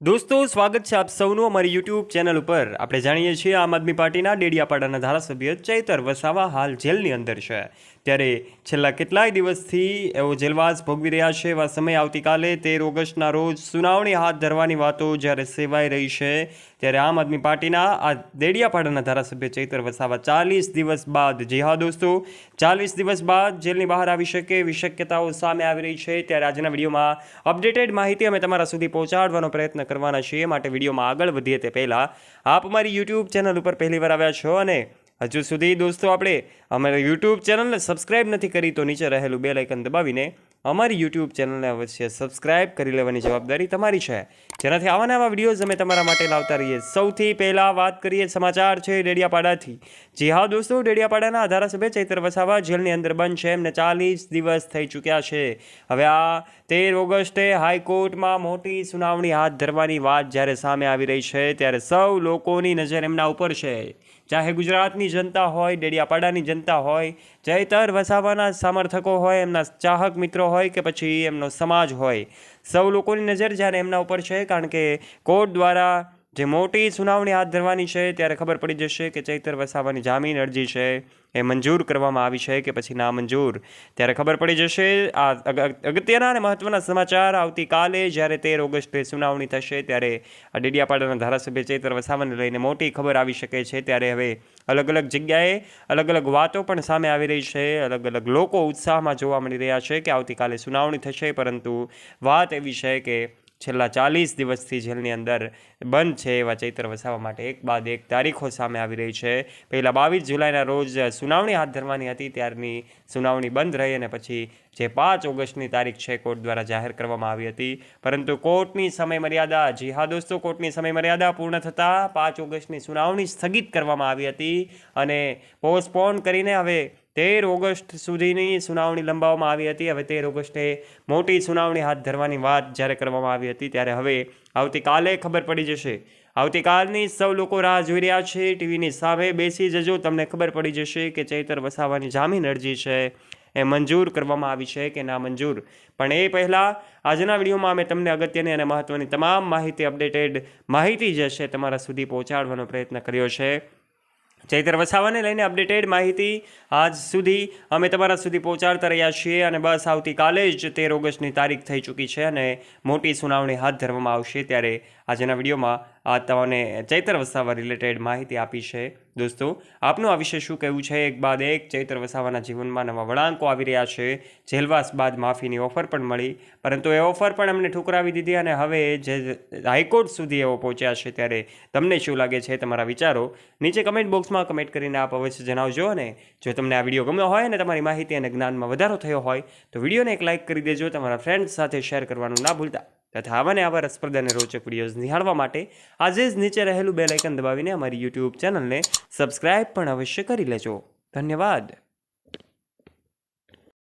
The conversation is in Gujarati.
દોસ્તો, સ્વાગત છે આપ સૌનું અમારી યુટ્યુબ ચેનલ ઉપર. આપણે જાણીએ છીએ આમ આદમી પાર્ટીના ડેડિયાપાડાના ધારાસભ્ય ચૈતર વસાવા હાલ જેલની અંદર છે. ત્યારે છેલ્લા કેટલાય દિવસથી એવો જેલવાસ ભોગવી રહ્યા છે. એવા સમય આવતીકાલે તેર ઓગસ્ટના રોજ સુનાવણી હાથ ધરવાની વાતો જ્યારે સેવાઈ રહી છે, ત્યારે આમ આદમી પાર્ટીના આ દેડિયાપાડાના ધારાસભ્ય ચૈતર વસાવા ચાલીસ દિવસ બાદ જી હા દોસ્તો, ચાલીસ દિવસ બાદ જેલની બહાર આવી શકે એવી શક્યતાઓ સામે આવી રહી છે. ત્યારે આજના વિડીયોમાં અપડેટેડ માહિતી અમે તમારા સુધી પહોંચાડવાનો પ્રયત્ન કરવાના છીએ. માટે વિડીયોમાં આગળ વધીએ તે પહેલાં આપ અમારી યુટ્યુબ ચેનલ ઉપર પહેલીવાર આવ્યા છો અને હજુ સુધી દોસ્તો, આપણે અમારી યુટ્યુબ ચેનલને સબસ્ક્રાઇબ નથી કરી તો નીચે રહેલું બે લાઇકન દબાવીને અમારી યુટ્યુબ ચેનલને અવશ્ય સબસ્ક્રાઇબ કરી લેવાની જવાબદારી તમારી છે. જેનાથી આવા નવા વિડીયોઝ અમે તમારા માટે લાવતા રહીએ. સૌથી પહેલાં વાત કરીએ સમાચાર છે ડેડિયાપાડાથી. જી હા દોસ્તો, ડેડિયાપાડાના ધારાસભ્ય ચૈતર વસાવા જેલની અંદર બંધ છે. એમને ચાલીસ દિવસ થઈ ચૂક્યા છે. હવે આ તેર ઓગસ્ટે હાઈકોર્ટમાં મોટી સુનાવણી હાથ ધરવાની વાત જ્યારે સામે આવી રહી છે, ત્યારે સૌ લોકોની નજર એમના ઉપર છે. ચાહે ગુજરાતની જનતા હોય, ડેડિયાપાડાની જનતા હોય ચૈતર વસાવાના સમર્થકો હોય, એમના ચાહક મિત્રો હોય કે પછી એમનો સમાજ હોય. સૌ લોકોની નજર જ્યારે એમના ઉપર છે, કારણ કે કોર્ટ દ્વારા જે મોટી સુનાવણી હાથ ધરવાની છે, ત્યારે ખબર પડી જશે કે ચૈતર વસાવાની જામીન અરજી છે, એ મંજૂર કરવામાં આવી છે કે પછી ના મંજૂર. ત્યારે ખબર પડી જશે, આ અગ- અગ- અગત્યના અને મહત્ત્વના સમાચાર આવતીકાલે જ્યારે તેર ઓગસ્ટે સુનાવણી થશે, ત્યારે આ ડેડિયાપાડાના ધારાસભ્ય ચૈતર વસાવાને લઈને મોટી ખબર આવી શકે છે, ત્યારે હવે અલગ અલગ જગ્યાએ અલગ અલગ વાતો પણ સામે આવી રહી છે અલગ અલગ લોકો ઉત્સાહમાં જોવા મળી રહ્યા છે કે આવતીકાલે સુનાવણી થશે, પરંતુ વાત એવી છે કે છેલ્લા ચાલીસ દિવસથી જેલની અંદર બંધ છે એવા ચૈત્ર વસાવા માટે એક બાદ એક તારીખો સામે આવી રહી છે. પહેલાં બાવીસ જુલાઈના રોજ સુનાવણી હાથ ધરવાની હતી, ત્યારની સુનાવણી બંધ રહી અને પછી જે પાંચ ઓગસ્ટની તારીખ છે કોર્ટ દ્વારા જાહેર કરવામાં આવી હતી. પરંતુ કોર્ટની સમયમર્યાદા જી હા દોસ્તો કોર્ટની સમયમર્યાદા પૂર્ણ થતાં પાંચ ઓગસ્ટની સુનાવણી સ્થગિત કરવામાં આવી હતી અને પોસ્ટપોન કરીને હવે તેર ઓગસ્ટ સુધીની સુનાવણી લંબાવવામાં આવી હતી. હવે તેર ઓગસ્ટે મોટી સુનાવણી હાથ ધરવાની વાત જ્યારે કરવામાં આવી હતી, ત્યારે હવે આવતીકાલે ખબર પડી જશે. આવતીકાલની સૌ લોકો રાહ જોઈ રહ્યા છે. ટીવીની સામે બેસી જજો, તમને ખબર પડી જશે કે ચૈતર વસાવાની જામીન અરજી છે એ મંજૂર કરવામાં આવી છે કે ના મંજૂર. પણ એ પહેલાં આજના વિડીયોમાં અમે તમને અગત્યની અને મહત્ત્વની તમામ માહિતી અપડેટેડ માહિતી જે છે તમારા સુધી પહોંચાડવાનો પ્રયત્ન કર્યો છે. ચૈતર વસાવાને લઈને અપડેટેડ માહિતી આજ સુધી અમે તમારા સુધી પહોંચાડતા રહ્યા છીએ અને બસ આવતીકાલે જ તેર ઓગસ્ટની તારીખ થઈ ચૂકી છે અને મોટી સુનાવણી હાથ ધરવામાં આવશે ત્યારે આજના વિડીયોમાં આ તમને ચૈતર વસાવા રિલેટેડ માહિતી આપી છે. દોસ્તો, આપનું આ વિશે શું કહેવું છે? એક બાદ એક ચૈતર વસાવાના જીવનમાં નવા વળાંકો આવી રહ્યા છે. જેલવાસ બાદ માફીની ઓફર પણ મળી, પરંતુ એ ઓફર પણ એમને ઠુકરાવી દીધી અને હવે જે હાઈકોર્ટ સુધી એવો પહોંચ્યા છે ત્યારે તમને શું લાગે છે તમારા વિચારો? નીચે કમેન્ટ બોક્સમાં કમેન્ટ કરીને આપ અવશ્ય જણાવજો અને જો તમને આ વીડિયો ગમ્યો હોય અને તમારી માહિતી અને જ્ઞાનમાં વધારો થયો હોય, તો વિડીયોને એક લાઇક કરી દેજો, તમારા ફ્રેન્ડ્સ સાથે શેર કરવાનું ના ભૂલતા. તથા આવા આવા રસપ્રદ અને રોચક વિડીયોઝ નિહાળવા માટે આજે જ નીચે રહેલું બે લાઇકન દબાવીને અમારી યુટ્યુબ ચેનલને સબસ્ક્રાઇબ પણ અવશ્ય કરી લેજો. ધન્યવાદ.